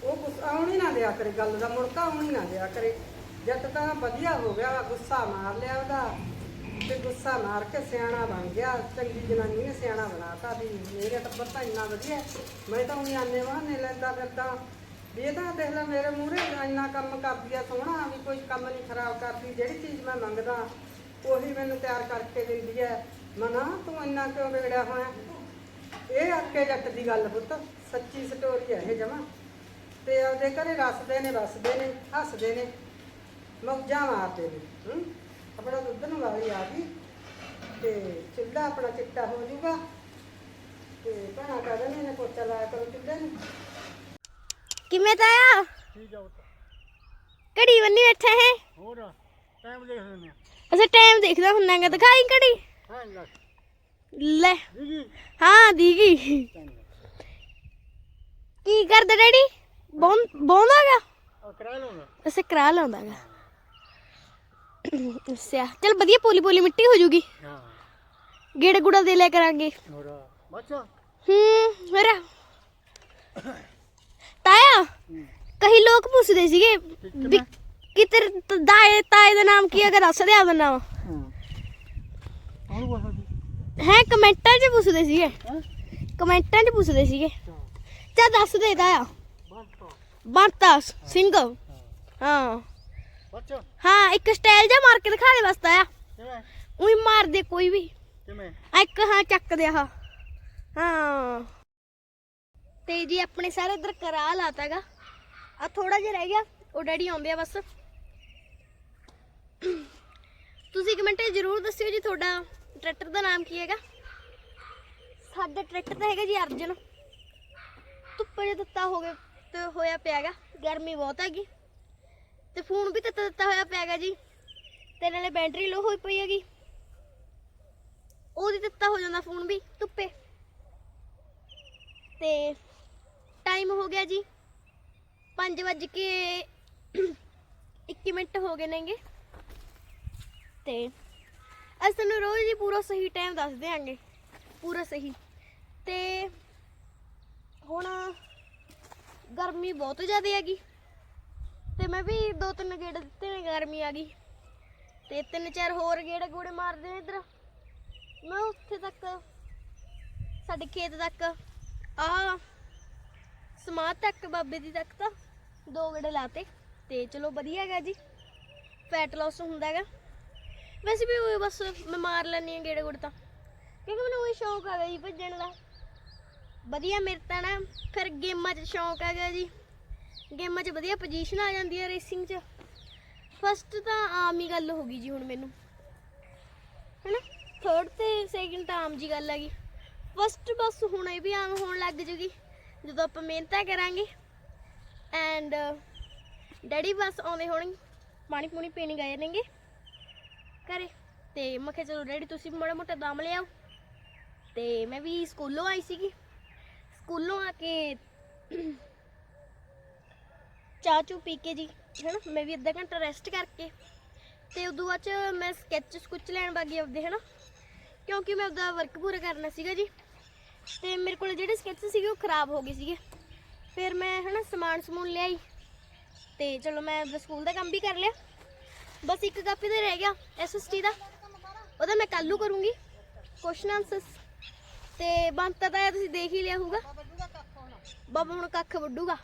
ਉਹ ਗੁੱਸਾ ਆਉਣ ਹੀ ਨਾ ਦਿਆ ਕਰੇ, ਗੱਲ ਦਾ ਮੁੜਕਾ ਆਉਣ ਹੀ ਨਾ ਦਿਆ ਕਰੇ। ਜਦ ਤਾਂ ਵਧੀਆ ਹੋ ਗਿਆ, ਗੁੱਸਾ ਮਾਰ ਲਿਆ ਉਹਦਾ। ਤੇ ਗੁੱਸਾ ਮਾਰ ਕੇ ਸਿਆਣਾ ਬਣ ਗਿਆ, ਚੰਗੀ ਜਨਾਨੀ ਨੇ ਸਿਆਣਾ ਬਣਾਤਾ ਵੀ ਮੇਰੇ ਟੱਬਰ ਤਾਂ ਇੰਨਾ ਵਧੀਆ ਮੈਂ ਤਾਂ ਉਹੀ ਆਨੇ ਬਹਾਨੇ ਲੈਂਦਾ ਫਿਰਦਾ। ਵੀ ਇਹ ਤਾਂ ਦੇਖ ਲੈ ਮੇਰੇ ਮੂਹਰੇ ਇੰਨਾ ਕੰਮ ਕਰਦੀ ਆ, ਸੋਹਣਾ ਵੀ ਕੋਈ ਕੰਮ ਨਹੀਂ ਖਰਾਬ ਕਰਦੀ, ਜਿਹੜੀ ਚੀਜ਼ ਮੈਂ ਮੰਗਦਾ, ਉਹੀ ਮੈਨੂੰ ਤਿਆਰ ਕਰਕੇ ਦਿੰਦੀ ਹੈ। ਮਨਾ, ਤੂੰ ਇੰਨਾ ਕਿਉਂ ਵਿਗੜਿਆ ਹੋਇਆ? ਇਹ ਆਕੇ ਜੱਟ ਦੀ ਗੱਲ ਪੁੱਤ, ਸੱਚੀ ਸਟੋਰੀ ਹੈ ਇਹ ਜਮਾ। ਤੇ ਆਪਦੇ ਘਰੇ ਰਸਦੇ ਨੇ, ਵਸਦੇ ਨੇ, ਹੱਸਦੇ ਨੇ, ਮੌਜਾਂ ਮਾਰਦੇ ਨੇ, ਹੂੰ। ਆਪਣਾ ਦੁੱਧ ਨੂੰ ਵਾਲੀ ਆ ਗਈ ਤੇ ਚੁੱਲ੍ਹਾ ਆਪਣਾ ਚਿੱਟਾ ਹੋ ਜਾਊਗਾ। ਤੇ ਭੈਣਾਂ ਕਹਿੰਦੇ ਨੇ ਪੋਚਾ ਲਾਇਆ ਕਰੋ ਚੁੱਲ੍ਹੇ ਨੂੰ। ਕਿਵੇਂ ਤਾਇਆ? ਠੀਕ ਆ ਪੁੱਤ। ਘੜੀ ਬੰਨੀ ਬੈਠਾ ਹੈ। ਹੋਰ ਟਾਈਮ ਦੇਖ ਲੈਂਦੇ ਆ। ਅੱਛਾ ਟਾਈਮ ਦੇਖਦਾ ਹੁੰਨਾਗਾ ਦਿਖਾਈ ਘੜੀ। ਹਾਂ ਲੱਗ ਲੈ। ਜੀ ਹਾਂ ਦੀਗੀ। ਕੀ ਕਰਦਾ ਡੈਡੀ? ਬੌਂਦਾਗਾ ਆ ਕਰਾ ਲਵਾਂਗਾ ਅਸੀਂ ਕਰਾ ਲਾਉਂਦਾਗਾ ਅੱਛਾ। ਚਲ ਵਧੀਆ ਪੋਲੀ ਪੋਲੀ ਮਿੱਟੀ ਹੋ ਜੂਗੀ। ਹਾਂ। ਗੇੜ ਗੁੜਾ ਦੇ ਲਿਆ ਕਰਾਂਗੇ। ਹੋਰ ਬੱਚਾ ਹੂੰ ਮੇਰਾ ਤਾਇਆ ਕਈ ਲੋਕ ਪੁੱਛਦੇ ਸੀਗੇ ਵੀ ਦਾਏ ਤਾਏ ਦਾ ਨਾਮ ਕੀ ਹੈਗਾ ਦੱਸ ਦੇ ਆਪਦਾ ਨਾਮ। ਹਾਂ। ਕਮੈਂਟਾਂ 'ਚ ਪੁੱਛਦੇ ਸੀਗੇ। ਕਮੈਂਟਾਂ 'ਚ ਪੁੱਛਦੇ ਸੀਗੇ। ਚਾ ਦੱਸ ਦੇ ਤਾਇਆ। ਬੰਤਾ। ਸਿੰਘ। ਹਾਂ। ਬੱਚਾ। ਹਾਂ ਇੱਕ ਸਟਾਈਲ ਜਿਹਾ ਮਾਰ ਕੇ ਦਿਖਾ ਦੇ ਬਸ ਤਾਇਆ। ਕਿਵੇਂ? ਉਹੀ ਮਾਰ ਦੇ ਕੋਈ ਵੀ। ਕਿਵੇਂ? ਆ ਇੱਕ ਹਾਂ ਚੱਕ ਦੇ ਆਹ। ਹਾਂ। ਤੇ ਜੀ ਆਪਣੇ ਸਾਰੇ ਇਧਰ ਕਰਾ ਲਾਤਾਗਾ। ਆ ਥੋੜਾ ਜਿਹਾ ਰਹਿ ਗਿਆ ਉਹ ਡੈਡੀ ਆਉਂਦੇ ਆ ਬਸ। ਤੁਸੀਂ ਕਮੈਂਟ ਜ਼ਰੂਰ ਦੱਸਿਓ ਜੀ ਤੁਹਾਡਾ ਟਰੈਕਟਰ ਦਾ ਨਾਮ ਕੀ ਹੈਗਾ? ਸਾਡਾ ਟਰੈਕਟਰ ਤਾਂ ਹੈਗਾ ਜੀ ਅਰਜਨ। ਧੁੱਪੇ ਜਿਹਾ ਤੱਤਾ ਹੋ ਗਿਆ ਤੇ ਹੋਇਆ ਪਿਆਗਾ। ਗਰਮੀ ਬਹੁਤ ਹੈਗੀ। ਤੇ ਫੋਨ ਵੀ ਤੱਤਾ ਦਿੱਤਾ ਹੋਇਆ ਪਿਆਗਾ ਜੀ। ਤੇ ਨਾਲੇ ਬੈਟਰੀ ਲੋ ਹੋਈ ਪਈ ਹੈਗੀ। ਉਹਦੀ ਤੱਤਾ ਹੋ ਜਾਂਦਾ ਫੋਨ ਵੀ, ਧੁੱਪੇ। ਤੇ ਟਾਈਮ ਹੋ ਗਿਆ ਜੀ 5 ਵੱਜ ਕੇ 21 ਮਿੰਟ ਹੋ ਗਏ ਨੇਗੇ। ਤੇ ਅਸੀਂ ਤੁਹਾਨੂੰ ਰੋਜ਼ ਹੀ ਪੂਰਾ ਸਹੀ ਟਾਈਮ ਦੱਸ ਦਿਆਂਗੇ। ਪੂਰਾ ਸਹੀ। ਤੇ ਹੁਣ ਗਰਮੀ ਬਹੁਤ ਜ਼ਿਆਦਾ ਹੈਗੀ। ਤੇ ਮੈਂ ਵੀ ਦੋ ਤਿੰਨ ਗੇੜੇ ਦਿੱਤੇ ਨੇ, ਗਰਮੀ ਆ ਗਈ। ਤੇ ਤਿੰਨ ਚਾਰ ਹੋਰ ਗੇੜੇ ਗੋੜੇ ਮਾਰਦੇ ਨੇ ਇੱਧਰ। ਮੈਂ ਉੱਥੇ ਤੱਕ, ਸਾਡੇ ਖੇਤ ਤੱਕ, ਆ ਸਮਾਧ ਤੱਕ, ਬਾਬੇ ਦੀ ਤੱਕ ਤਾਂ ਦੋ ਗੇੜੇ ਲਾਤੇ। ਤੇ ਚਲੋ ਵਧੀਆ ਹੈਗਾ ਜੀ ਫੈਟ ਲਾਸ ਹੁੰਦਾ ਹੈਗਾ। ਵੈਸੇ ਵੀ ਉਹ ਬਸ ਮੈਂ ਮਾਰ ਲੈਣੀ ਆ ਗੇੜੇ ਗੁੜ ਤਾਂ ਕਿਉਂਕਿ ਮੈਨੂੰ ਉਹ ਸ਼ੌਂਕ ਹੈਗਾ ਜੀ ਭੱਜਣ ਦਾ। ਵਧੀਆ ਮੇਰੇ ਤਾਂ ਨਾ ਫਿਰ ਗੇਮਾਂ 'ਚ ਸ਼ੌਂਕ ਹੈਗਾ ਜੀ। ਗੇਮਾਂ 'ਚ ਵਧੀਆ ਪੋਜੀਸ਼ਨ ਆ ਜਾਂਦੀ ਹੈ ਰੇਸਿੰਗ 'ਚ। ਫਸਟ ਤਾਂ ਆਮ ਹੀ ਗੱਲ ਹੋ ਗਈ ਜੀ ਹੁਣ ਮੈਨੂੰ। ਹੈਨਾ? ਥਰਡ ਤੇ ਸੈਕਿੰਡ ਤਾਂ ਆਮ ਜੀ ਗੱਲ ਹੈਗੀ ਫਸਟ ਬਸ ਹੁਣ ਇਹ ਵੀ ਆਮ ਹੋਣ ਲੱਗ ਜੂਗੀ। ਜਦੋਂ ਆਪਾਂ ਮਿਹਨਤਾਂ ਕਰਾਂਗੇ। ਐਂਡ ਡੈਡੀ ਬਸ ਆਉਂਦੇ ਹੋਣਗੇ। ਪਾਣੀ ਪੂਣੀ ਪੀਣ ਗਏ ਨੇਗੇ। ਘਰੇ। ਤੇ ਮੈਂ ਕਿਹਾ ਚਲੋ ਡੈਡੀ ਤੁਸੀਂ ਮਾੜਾ ਮੋਟਾ ਦਮ ਲਿਆਓ ਤੇ ਮੈਂ ਵੀ ਸਕੂਲੋਂ ਆਈ ਸੀਗੀ। ਸਕੂਲੋਂ ਆ ਕੇ ਚਾਹ ਚੂ ਪੀ ਕੇ ਜੀ, ਹੈਨਾ? ਮੈਂ ਵੀ ਅੱਧਾ ਘੰਟਾ ਰੈਸਟ ਕਰਕੇ। ਤੇ ਉਦੋਂ ਬਾਅਦ ਚ ਮੈਂ ਸਕੈਚ ਸਕੁੱਚ ਲੈਣ ਬਾਗੀ ਆਪਦੇ, ਹੈਨਾ? ਕਿਉਂਕਿ ਮੈਂ ਆਪਦਾ ਵਰਕ ਪੂਰਾ ਕਰਨਾ ਸੀਗਾ ਜੀ। ਤੇ ਮੇਰੇ ਕੋਲ ਜਿਹੜੇ ਸਕੈਚ ਸੀਗੇ, ਉਹ ਖਰਾਬ ਹੋ ਗਏ ਸੀਗੇ। ਫਿਰ ਮੈਂ, ਹਨਾ, ਸਮਾਨ ਸਮੂਨ ਲਿਆਈ। ਤੇ ਚਲੋ, ਮੈਂ ਆਪਦਾ ਸਕੂਲ ਦਾ ਕੰਮ ਵੀ ਕਰ ਲਿਆ। ਬਸ ਇੱਕ ਕਾਪੀ ਤੇ ਰਹਿ ਗਿਆ ਐਸਐਸਟੀ ਦਾ। ਉਹਦਾ ਮੈਂ ਕੱਲੂ ਕਰੂੰਗੀ। ਕੁਐਸਚਨ ਆਨਸਰਸ ਤੇ ਬੰਤਾ ਤਾਂ ਤੁਸੀਂ ਦੇਖ ਹੀ ਲਿਆ ਹੋਊਗਾ। ਬਾਬਾ ਹੁਣ ਕੱਖ ਵੱਢੂਗਾ।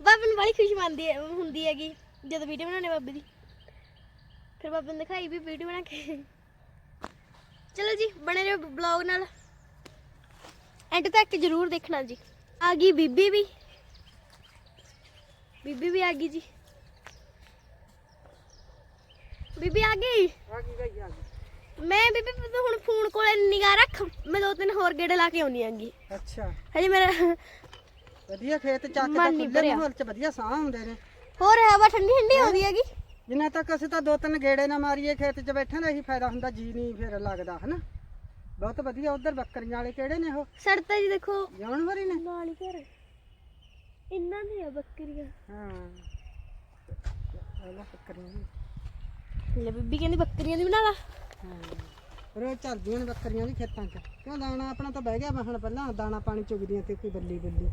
ਬਾਬੇ ਨੂੰ ਬੜੀ ਖੁਸ਼ੀ ਮੰਨਦੀ ਹੈ ਹੁੰਦੀ ਹੈਗੀ ਜਦੋਂ ਵੀਡੀਓ ਬਣਾਉਣੇ ਬਾਬੇ ਦੀ। ਫਿਰ ਬਾਬੇ ਨੂੰ ਦਿਖਾਈ ਵੀ ਵੀਡੀਓ ਬਣਾ ਕੇ। ਚਲੋ ਜੀ ਬਣੇ ਰਹੋ ਬਲੌਗ ਨਾਲ। ਐਂਡ ਤੱਕ ਜਰੂਰ ਦੇਖਣਾ ਜੀ। ਆ ਗਈ ਬੀਬੀ ਵੀ। ਬੀਬੀ ਵੀ ਆ ਗਈ ਜੀ। ਬੀਬੀ ਆ ਗਈ? ਆ ਗਈ ਗਈ ਆ ਗਈ। ਮੈਂ ਬੀਬੀ ਤੂੰ ਹੁਣ ਫੋਨ ਕੋਲੇ ਨਿਗਾਹ ਰੱਖ ਮੈਂ ਦੋ ਤਿੰਨ ਹੋਰ ਗੇੜੇ ਲਾ ਕੇ ਆਉਣੀ ਆਂਗੀ ਅੱਛਾ। ਹਜੇ ਮੇਰਾ ਵਧੀਆ ਖੇਤ ਚੱਕ ਤਾਂ ਖੁੱਲੇ। ਮਾਹੌਲ ਚ ਵਧੀਆ ਸਾਹ ਹੁੰਦੇ ਨੇ। ਹੋਰ ਹਵਾ ਠੰਡੀ ਠੰਡੀ ਆਉਂਦੀ ਹੈਗੀ। ਜਿੰਨਾ ਤੱਕ ਅਸੀਂ ਤਾਂ ਦੋ ਤਿੰਨ ਗੇੜੇ ਨਾ ਮਾਰੀਏ ਖੇਤ 'ਚ ਬੈਠੇ ਦਾ ਇਹੀ ਫਾਇਦਾ ਹੁੰਦਾ ਜੀ ਨਹੀਂ ਫਿਰ ਲੱਗਦਾ ਹਨਾ? ਬਹੁਤ ਵਧੀਆ ਉਧਰ ਬੱਕਰੀਆਂ ਵਾਲੇ ਕਿਹੜੇ ਨੇ ਉਹ? ਸੜਤਾ ਜੀ ਦੇਖੋ। ਜਾਨਵਰ ਹੀ ਨੇ। ਨਾਲ ਹੀ ਘਰ। ਇੰਨਾ ਨਹੀਂ ਆ ਬੱਕਰੀਆਂ। ਹਾਂ। ਬੱਕਰੀਆਂ ਲੈ ਬੀਬੀ ਕਹਿੰਦੀ ਬੱਕਰੀਆਂ ਦੀ ਬਣਾ ਲਾ। ਹਾਂ। ਰੋਜ਼ ਚੱਲਦੀਆਂ ਨੇ ਬੱਕਰੀਆਂ ਵੀ ਖੇਤਾਂ 'ਚ। ਕਿਉਂ ਦਾਣਾ ਆਪਣਾ ਤਾਂ ਬਹਿ ਗਿਆ ਵਾਹਣ ਪਹਿਲਾਂ ਦਾਣਾ ਪਾਣੀ ਚੁਗਦੀਆਂ ਤੇ ਕੋਈ ਬੱਲੀ ਬੱਲੀ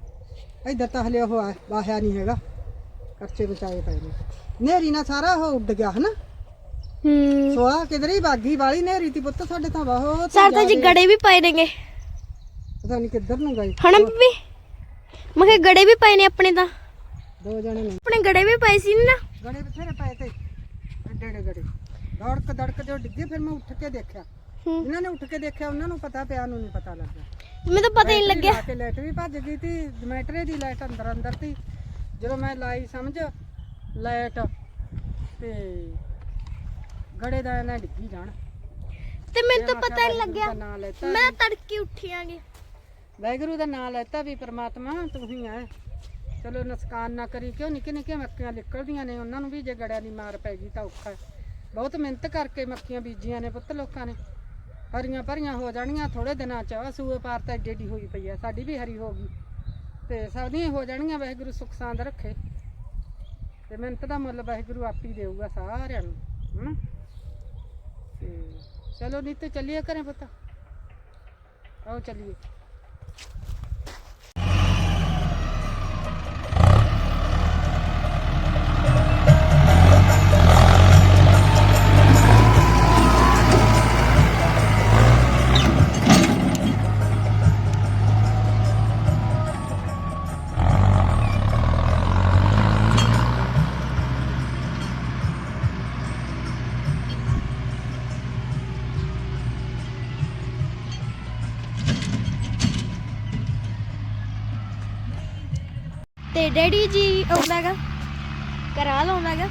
ਇੱਧਰ ਤਾਂ ਹਲੇ ਉਹ ਆ ਵਾਹਿਆ ਨਹੀਂ ਹੈਗਾ। ਕੱਚੇ ਬਚਾਏ ਪਏ ਨੇ। ਨੇਰੀ ਨਾਲ ਸਾਰਾ ਉਹ ਉੱਡ ਗਿਆ ਹਨਾ? ਹੂੰ। ਸੋਆ ਕਿਧਰੇ ਹੀ ਬਾਗੀ ਵਾਲੀ ਨੇਰੀ ਤੀ ਪੁੱਤ ਸਾਡੇ ਤਾਂ ਵਾਹੋ ਸਰ ਤਾਂ ਜੀ ਗੜੇ ਵੀ ਪਏ ਨੇਗੇ। ਪਤਾ ਨਹੀਂ ਕਿੱਧਰ ਨੂੰ ਗਈ ਹਣਾ ਬੀਬੀ? ਮੈਂ ਕਿਹਾ ਗੜੇ ਵੀ ਪਏ ਨੇ ਆਪਣੇ ਤਾਂ। ਦੋ ਜਣੇ ਨੇ। ਆਪਣੇ ਗੜੇ ਵੀ ਪਏ ਸੀ ਨਾ। ਗੜੇ ਬਥੇਰੇ ਪਏ ਤੇ। ਐਡੇ ਗੜੇ। ਦੌੜਕ ਦੜਕ ਜੋ ਡਿੱਗੇ ਫਿਰ ਮੈਂ ਉੱਠ ਕੇ ਦੇਖਿਆ। ਇਹਨਾਂ ਨੇ ਉੱਠ ਕੇ ਦੇਖਿਆ ਉਹਨਾਂ ਨੂੰ ਪਤਾ ਪਿਆ ਨੂੰ ਨਹੀਂ ਪਤਾ ਲੱਗਿਆ। ਮੈਨੂੰ ਤਾਂ ਪਤਾ ਹੀ ਨਹੀਂ ਲੱਗਿਆ। ਲਾ ਕੇ ਲਾਈਟ ਵੀ ਭੱਜ ਗਈ ਤੀ ਜਮੈਟਰੇ ਦੀ ਲਾਈਟ ਅੰਦਰ ਅੰਦਰ ਤੀ। ਜਦੋਂ ਮੈਂ ਲਾਈ ਸਮਝ ਲਾਈਟ ਤੇ ਗੜੇ ਦਾ ਇਹਨਾਂ ਡਿੱਗੀ ਜਾਣ। ਤੇ ਮੈਨੂੰ ਤਾਂ ਪਤਾ ਹੀ ਨਹੀਂ ਲੱਗਿਆ। ਨਾਂ ਲੈਤਾ ਮੈਂ ਤੜਕੇ ਉੱਠੀ ਆਂਗੀ ਵਾਹਿਗੁਰੂ ਦਾ ਨਾਮ ਲੈਤਾ ਵੀ ਪ੍ਰਮਾਤਮਾ ਤੂੰ ਹੀ ਹੈ ਚਲੋ ਨੁਕਸਾਨ ਨਾ ਕਰੀ ਕਿਉਂ ਨਿੱਕੇ ਨਿੱਕੇ ਮੱਕੀਆਂ ਨਿਕਲਦੀਆਂ ਨੇ ਉਹਨਾਂ ਨੂੰ ਵੀ ਜੇ ਗੜਿਆਂ ਦੀ ਮਾਰ ਪੈ ਗਈ ਤਾਂ ਔਖਾ ਹੈ। ਬਹੁਤ ਮਿਹਨਤ ਕਰਕੇ ਮੱਕੀਆਂ ਬੀਜੀਆਂ ਨੇ ਪੁੱਤ ਲੋਕਾਂ ਨੇ। ਹਰੀਆਂ ਭਰੀਆਂ ਹੋ ਜਾਣੀਆਂ ਥੋੜੇ ਦਿਨਾਂ ਚ ਆਹ ਸੂਏ ਪਾਰ ਤਾਂ ਏਡੀ ਏਡੀ ਹੋਈ ਪਈ ਆ, ਸਾਡੀ ਵੀ ਹਰੀ ਹੋ ਗਈ। ਤੇ ਸਭ ਦੀਆਂ ਹੋ ਜਾਣੀਆਂ, ਵਾਹਿਗੁਰੂ ਸੁੱਖ ਸਾਂਦ ਰੱਖੇ। ਤੇ ਮਿਹਨਤ ਦਾ ਮੁੱਲ ਵਾਹਿਗੁਰੂ ਆਪੀ ਦੇਊਗਾ ਸਾਰਿਆਂ ਨੂੰ, ਹਨਾ? ਤੇ ਚਲੋ ਨਹੀਂ ਤੇ ਚੱਲੀਏ ਘਰੇ ਪੁੱਤ? ਆਓ ਚੱਲੀਏ। ਡੈਡੀ ਜੀ ਆਉਂਦਾਗਾ ਕਰਾ ਲਾਉਂਦਾਗਾ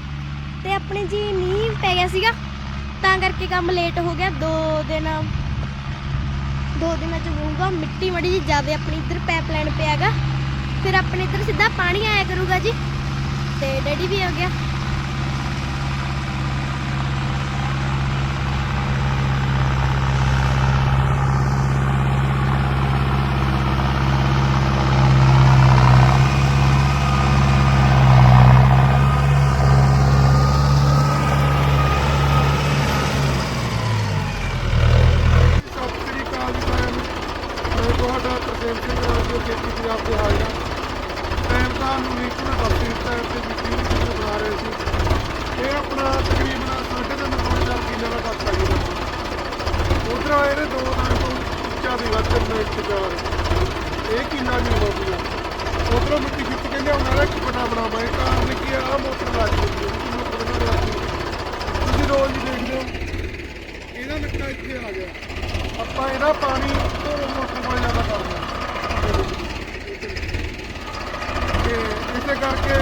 ਤੇ ਆਪਣੇ ਜੀ ਮੀਂਹ ਪੈ ਗਿਆ ਸੀਗਾ, ਤਾਂ ਕਰਕੇ ਕੰਮ ਲੇਟ ਹੋ ਗਿਆ, ਦੋ ਦਿਨ, ਦੋ ਦਿਨਾਂ ਚ ਹੋਊਗਾ, ਮਿੱਟੀ ਮੜੀ ਜੀ ਜ਼ਿਆਦਾ ਆਪਣੀ ਇੱਧਰ ਪੈਪ ਪਾਈਪਲਾਈਨ ਪਿਆਗਾ ਫਿਰ ਆਪਣੇ ਇੱਧਰ ਸਿੱਧਾ ਪਾਣੀ ਆਇਆ ਕਰੂਗਾ ਜੀ, ਤੇ ਡੈਡੀ ਵੀ ਆ ਗਿਆ ਸਤਿ ਸ੍ਰੀ ਅਕਾਲ ਜੀ ਸਾਰਿਆਂ ਨੂੰ ਮੈਂ ਤੁਹਾਡਾ ਪ੍ਰਸੇਮ ਸਿੰਘ ਰਾਜੋ ਖੇਤੀ ਪੰਜਾਬ ਦੇ ਹਾਜ਼ਰ ਹਾਂ ਟਾਈਮ ਤਾਂ ਨੂੰ ਨੀਚ ਨੇ ਦੱਸ ਹੀ ਦਿੱਤਾ ਹੈ ਤੇ ਜਿੱਤੀ ਵੀਡੀਓ ਬਣਾ ਰਹੇ ਸੀ ਇਹ ਆਪਣਾ ਤਕਰੀਬਨ ਸਾਢੇ ਤਿੰਨ ਪੌਣੇ ਚਾਰ ਕਿੱਲੇ ਦਾ ਕੱਟ ਆ ਜੀ ਉਧਰ ਆਏ ਨੇ ਦੋ ਦਿਨ ਤੋਂ ਉੱਚਾ ਦੀ ਵੱਧ ਮੈਂ ਇੱਕ ਚਾਰ ਇਹ ਕਿੱਲਾ ਨਹੀਂ ਹੋ ਗਿਆ ਉਧਰੋਂ ਮਿੱਟੀ ਖਿੱਚ ਕੇ ਲਿਆਉਣਾ ਦਾ ਇੱਕ ਬਣਾ ਬਣਾਵਾਂ ਇਹ ਕਾਰਨ ਕੀ ਆ ਆਹ ਮੋਟਰ ਲੱਗ ਗਈ ਹੈ ਮੋਟਰ ਬਣਾ ਲੱਗ ਗਈ ਤੁਸੀਂ ਰੋਜ਼ ਹੀ ਦੇਖਦੇ ਹੋ ਇਹਦਾ ਨੱਕਾ ਇੱਥੇ ਆ ਗਿਆ ਆਪਾਂ ਇਹਦਾ ਪਾਣੀ ਤੋਂ ਮੋਟਰ ਕੋਲ ਜ਼ਿਆਦਾ ਕਰਦੇ ਹਾਂ ਤੇ ਇਸੇ ਕਰਕੇ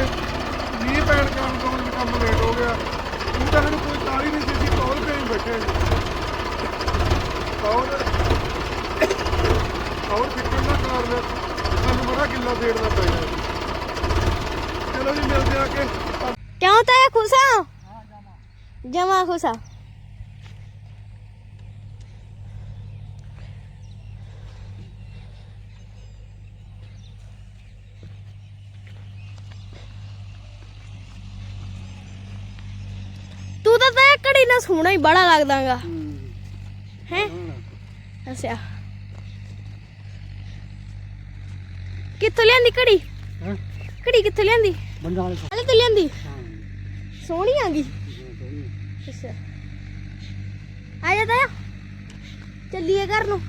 ਮੀਂਹ ਪੈਣ ਕਾਰਨ ਤੋਂ ਇਹ ਕੰਮ ਲੇਟ ਹੋ ਗਿਆ ਉਹ ਤਾਂ ਸਾਨੂੰ ਕੋਈ ਤਾਰੀ ਨਹੀਂ ਸੀ ਅਸੀਂ ਕੌਲ ਤੇ ਹੀ ਬੈਠੇ ਹਾਂ ਕੌਲ ਕੌਲ ਫਿੱਟਣ ਦਾ ਕਾਰਨ ਸਾਨੂੰ ਬੜਾ ਗਿੱਲਾ ਦੇੜਨਾ ਪੈ ਗਿਆ ਚਲੋ ਜੀ ਮਿਲਦੇ ਆ ਕੇ ਕਿਉਂ ਤਾਂ ਖੁਸ਼ਾ ਜਮਾ ਖੁਸ਼ਾ ਤੂੰ ਤਾਂ ਤਾਂ ਘੜੀ ਨਾ ਸੋਹਣਾ ਹੀ ਬੜਾ ਲੱਗਦਾਗਾ। ਹੈ। ਅੱਛਾ। ਕਿੱਥੋਂ ਲਿਆਂਦੀ ਘੜੀ? ਹਾਂ? ਘੜੀ ਕਿੱਥੋਂ ਲਿਆਂਦੀ? ਅਲੇ ਤੋਂ। ਲਿਆਂਦੀ? ਹਾਂ। ਸੋਹਣੀ ਆ ਗਈ। ਅੱਛਾ। ਆ ਜਾ ਤਾਇਆ। ਚੱਲੀਏ ਘਰ ਨੂੰ।